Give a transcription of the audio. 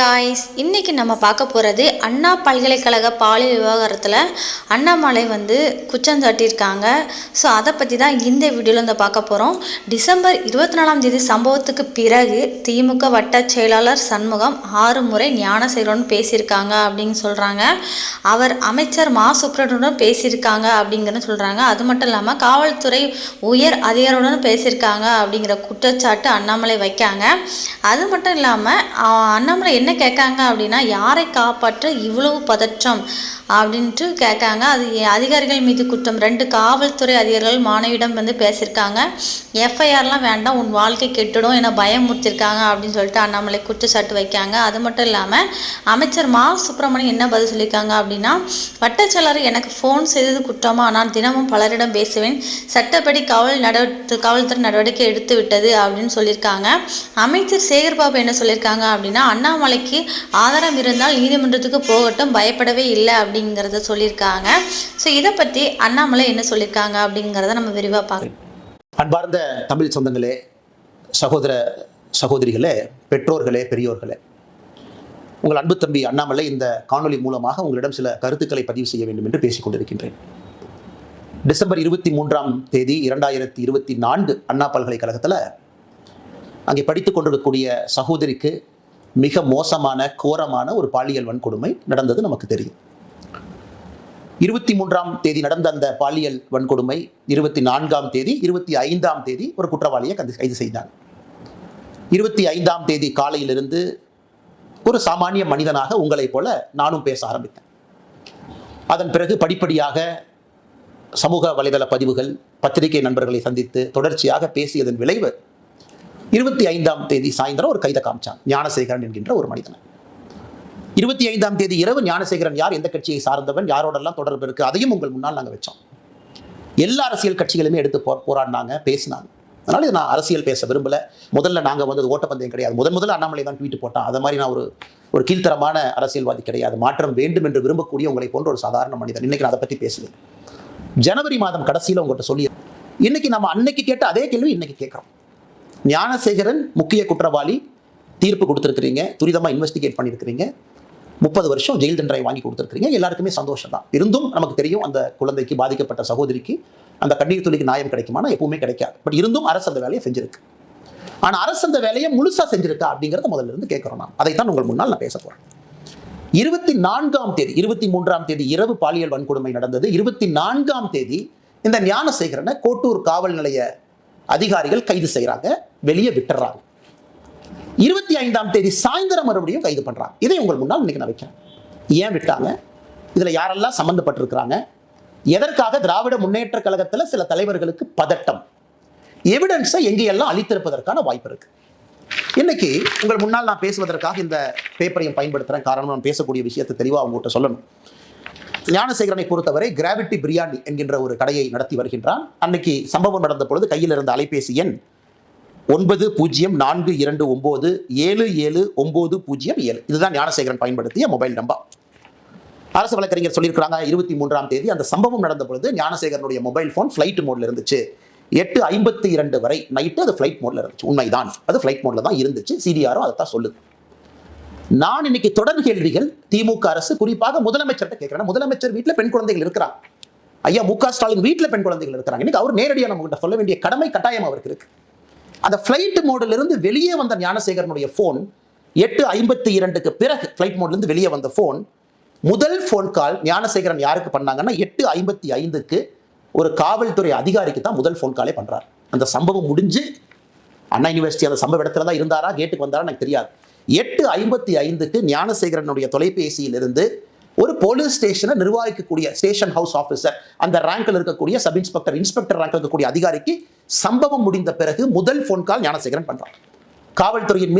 Guys இன்றைக்கி நம்ம பார்க்க போகிறது அண்ணா பல்கலைக்கழக பாலியல் விவகாரத்தில் அண்ணாமலை வந்து குற்றம் சாட்டியிருக்காங்க. ஸோ அதை பற்றி தான் இந்த வீடியோவில் வந்து பார்க்க போகிறோம் டிசம்பர் இருபத்தி நாலாம் தேதி சம்பவத்துக்கு பிறகு திமுக வட்ட செயலாளர் சண்முகம் ஆறு முறை ஞானசேகரன் பேசியிருக்காங்க அப்படின்னு சொல்கிறாங்க அவர் அமைச்சர் மா. சுப்ரனுடன் பேசியிருக்காங்க அப்படிங்கிறத சொல்கிறாங்க அது மட்டும் இல்லாமல் காவல்துறை உயர் அதிகாரியுடன் பேசியிருக்காங்க அப்படிங்கிற குற்றச்சாட்டு அண்ணாமலை வைக்காங்க. அது மட்டும் இல்லாமல் அண்ணாமலை என்ன கேட்காங்க அப்படின்னா யாரை காப்பாற்ற இவ்வளவு பதற்றம்? அப்படின்ட்டு கேட்காங்க. அது அதிகாரிகள் மீது குற்றம். ரெண்டு காவல்துறை அதிகாரிகள் மாணவியிடம் வந்து பேசியிருக்காங்க. எஃப்ஐஆர்லாம் வேண்டாம் உன் வாழ்க்கை கெட்டுடும் என பயமுறுத்திருக்காங்க அப்படின்னு சொல்லிட்டு அண்ணாமலை குற்றச்சாட்டு வைக்காங்க. அது மட்டும் இல்லாமல் அமைச்சர் மா. சுப்பிரமணியன் என்ன பதில் சொல்லியிருக்காங்க அப்படின்னா வட்டச்செயலர் எனக்கு ஃபோன் செய்தது குற்றமா? நான் தினமும் பலரிடம் பேசுவேன். சட்டப்படி காவல் நடவடிக்கை காவல்துறை நடவடிக்கை எடுத்து விட்டது அப்படின்னு சொல்லியிருக்காங்க. அமைச்சர் சேகர்பாபு என்ன சொல்லியிருக்காங்க அப்படின்னா அண்ணாமலைக்கு ஆதாரம் இருந்தால் நீதிமன்றத்துக்கு போகட்டும் பயப்படவே இல்லை அப்படிங்கிறத சொல்லியிருக்காங்க. ஸோ இதை பற்றி அண்ணாமலை என்ன சொல்லியிருக்காங்க அப்படிங்கிறத நம்ம விரிவாக பார்க்கலாம். அன்பார்ந்த தமிழ் சொந்தங்களே சகோதர சகோதரிகளே பெற்றோர்களே பெரியோர்களே உங்கள் அன்பு தம்பி அண்ணாமலை இந்த காணொளி மூலமாக உங்களிடம் சில கருத்துக்களை பதிவு செய்ய வேண்டும் என்று பேசிக் கொண்டிருக்கின்றேன். டிசம்பர் இருபத்தி மூன்றாம் தேதி இரண்டாயிரத்தி இருபத்தி நான்கு அண்ணா பல்கலைக்கழகத்தில் அங்கே படித்துக் கொண்டிருக்கக்கூடிய சகோதரிக்கு மிக மோசமான கோரமான ஒரு பாலியல் வன்கொடுமை நடந்தது நமக்கு தெரியும். இருபத்தி மூன்றாம் தேதி நடந்த அந்த பாலியல் வன்கொடுமை இருபத்தி நான்காம் தேதி இருபத்தி ஐந்தாம் தேதி ஒரு குற்றவாளியை கந்து- கைது செய்தாங்க இருபத்தி ஐந்தாம் தேதி காலையிலிருந்து ஒரு சாமானிய மனிதனாக உங்களைப் போல நானும் பேச ஆரம்பித்தேன். அதன் பிறகு படிப்படியாக சமூக வலைதள பதிவுகள் பத்திரிகை நண்பர்களை சந்தித்து தொடர்ச்சியாக பேசியதன் விளைவு இருபத்தி ஐந்தாம் தேதி சாயந்தரம் ஒரு கைதை காமிச்சான். ஞானசேகரன் என்கின்ற ஒரு மனிதனை. இருபத்தி ஐந்தாம் தேதி இரவு ஞானசேகரன் யார்? எந்த கட்சியை சார்ந்தவன்? யாரோடெல்லாம் தொடர்பு இருக்கு? அதையும் உங்கள் முன்னால் நாங்கள் வச்சோம். எல்லா அரசியல் கட்சிகளுமே எடுத்து போ போராடினாங்க பேசினாங்க. அதனால இது நான் அரசியல் பேச விரும்பலை. முதல்ல நாங்கள் வந்து ஓட்டப்பந்தயம் கிடையாது. முதன் முதல்ல அண்ணாமலை தான் ட்வீட் போட்டான். அது மாதிரி நான் ஒரு ஒரு கீழ்த்தரமான அரசியல்வாதி கிடையாது. மாற்றம் வேண்டும் என்று விரும்பக்கூடிய உங்களை போன்ற ஒரு சாதாரண மனிதன். இன்னைக்கு நான் அதை பற்றி பேசுகிறேன் ஜனவரி மாதம் கடைசியில் உங்கள்கிட்ட சொல்லி இன்னைக்கு நம்ம அன்னைக்கு கேட்ட அதே கேள்வி இன்னைக்கு கேட்குறோம். ஞானசேகரன் முக்கிய குற்றவாளி தீர்ப்பு கொடுத்துருக்கிறீங்க துரிதமாக இன்வெஸ்டிகேட் பண்ணியிருக்கிறீங்க. முப்பது வருஷம் ஜெயில் தண்டனை வாங்கி கொடுத்துருக்கீங்க எல்லாருக்குமே சந்தோஷம் தான். இருந்தும் நமக்கு தெரியும் அந்த குழந்தைக்கு பாதிக்கப்பட்ட சகோதரிக்கு அந்த கண்ணீர் துளிக்கு நியாயம் கிடைக்குமானா? எப்பவுமே கிடைக்காது. பட் இருந்தும் அரசு அந்த வேலையை செஞ்சிருக்கு. ஆனால் அரசு அந்த வேலையை முழுசாக செஞ்சிருக்கா அப்படிங்கிறத முதல்ல இருந்து கேட்குறோம் நான் அதைத்தான் உங்கள் முன்னால் நான் பேச போகிறேன் இருபத்தி நான்காம் தேதி இருபத்தி மூன்றாம் தேதி இரவு பாலியல் வன்கொடுமை நடந்தது. இருபத்தி நான்காம் தேதி இந்த ஞானசேகரனை கோட்டூர் காவல் நிலைய அதிகாரிகள் கைது செய்கிறாங்க வெளியே விட்டுறாங்க. இருபத்தி ஐந்தாம் தேதி சாயந்தரம் மறுபடியும் கைது பண்ணுறாங்க இதை உங்கள் முன்னால் இன்னைக்கு நான் வைக்கிறேன். ஏன் விட்டாங்க? இதில் யாரெல்லாம் சம்மந்தப்பட்டிருக்கிறாங்க எதற்காக திராவிட முன்னேற்ற கழகத்தில் சில தலைவர்களுக்கு பதட்டம்? எவிடன்ஸை எங்கேயெல்லாம் அளித்திருப்பதற்கான வாய்ப்பு இருக்கு. இன்னைக்கு உங்கள் முன்னால் நான் பேசுவதற்காக இந்த பேப்பரையும் பயன்படுத்துகிறேன் காரணம் நான் பேசக்கூடிய விஷயத்தை தெளிவாக உங்கள்கிட்ட சொல்லணும். ஞானசேகரனை பொறுத்தவரை கிராவிட்டி பிரியாணி என்கின்ற ஒரு கடையை நடத்தி வருகின்றான். அன்னைக்கு சம்பவம் நடந்த பொழுது கையில் இருந்த அலைபேசி எண் ஒன்பது பூஜ்ஜியம் நான்கு இரண்டு ஒம்பது ஏழு ஏழு ஒம்பது பூஜ்ஜியம் ஏழு. இதுதான் ஞானசேகரன் பயன்படுத்திய மொபைல் நம்பர் அரசு வழக்கறிஞர் சொல்லியிருக்கிறாங்க இருபத்தி மூன்றாம் தேதி அந்த சம்பவம் நடந்த பொழுது ஞானசேகரனுடைய மொபைல் ஃபோன் ஃப்ளைட் மோட்ல இருந்துச்சு. எட்டு ஐம்பத்தி இரண்டு வரை நைட்டு அது ஃப்ளைட் மோட்ல இருந்துச்சு. உண்மைதான். அது ஃப்ளைட் மோட்ல தான் இருந்துச்சு. சிடிஆரும் அதை தான் சொல்லுது. நான் இன்னைக்கு தொடர் கேள்விகள் திமுக அரசு குறிப்பாக முதலமைச்சர்கிட்ட கேட்கிறேன். முதலமைச்சர் வீட்டில் பெண் குழந்தைகள் இருக்கிறாங்க. ஐயா மு க ஸ்டாலின் வீட்டில் பெண் குழந்தைகள் இருக்கிறாங்க. இன்னைக்கு அவர் நேரடியாக நம்ம கிட்ட சொல்ல வேண்டிய கடமை கட்டாயம் அவருக்கு இருக்கு. அந்த ஃப்ளைட் மோடில் இருந்து வெளியே வந்த ஞானசேகரனுடைய ஃபோன் எட்டு ஐம்பத்தி இரண்டுக்கு பிறகு ஃப்ளைட் மோட்ல இருந்து வெளியே வந்த ஃபோன் முதல் ஃபோன் கால் ஞானசேகரன் யாருக்கு பண்ணாங்கன்னா எட்டு ஐம்பத்தி ஐந்துக்கு ஒரு காவல்துறை அதிகாரிக்கு தான் முதல் ஃபோன் காலே பண்றார். அந்த சம்பவம் முடிஞ்சு அண்ணா யூனிவர்சிட்டி அந்த சம்பவ இடத்துல தான் இருந்தாரா கேட்டுக்கு வந்தாரா எனக்கு தெரியாது. எட்டு ஐம்பத்தி ஐந்துக்கு ஞானசேகரனுடைய தொலைபேசியில் இருந்து ஒரு போலீஸ் ஸ்டேஷனை நிர்வகிக்கக்கூடிய ஸ்டேஷன் ஹவுஸ் ஆஃபீஸர் அந்த ரேங்கில் இருக்கக்கூடிய சப் இன்ஸ்பெக்டர் இன்ஸ்பெக்டர் ரேங்கில் இருக்கக்கூடிய அதிகாரிக்கு சம்பவம் முடிந்த பிறகு முதல் ஃபோன் கால் ஞானசேகரன் பண்றான். காவல்துறையின் மீது